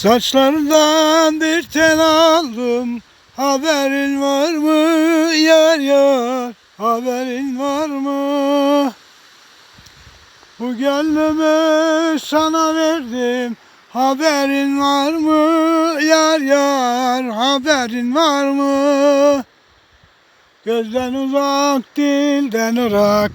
Saçlarından bir tel aldım. Haberin var mı yar yar? Haberin var mı? Bu gönlümü sana verdim. Haberin var mı yar yar? Haberin var mı? Gözden uzak dilden ırak.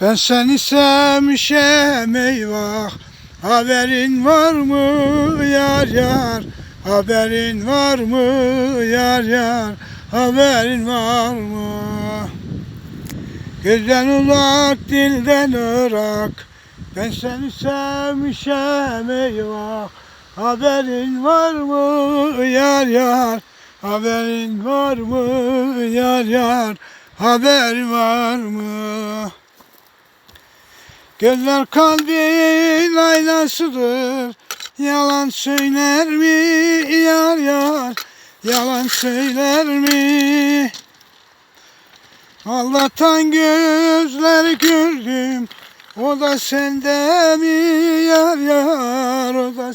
Ben seni sevmişem eyvah Haberin var mı yar yar? Haberin var mı yar yar? Haberin var mı? Gözden uzak dilden ırak. Ben seni sevmişem eyvah. Haberin var mı yar yar? Haberin var mı yar yar? Haberin var mı? Gözler kalbin aynasıdır Yalan söyler mi? Yar yar. Yalan söyler mi? Allah'tan gözleri gördüm O da sende mi? Yar yar. O da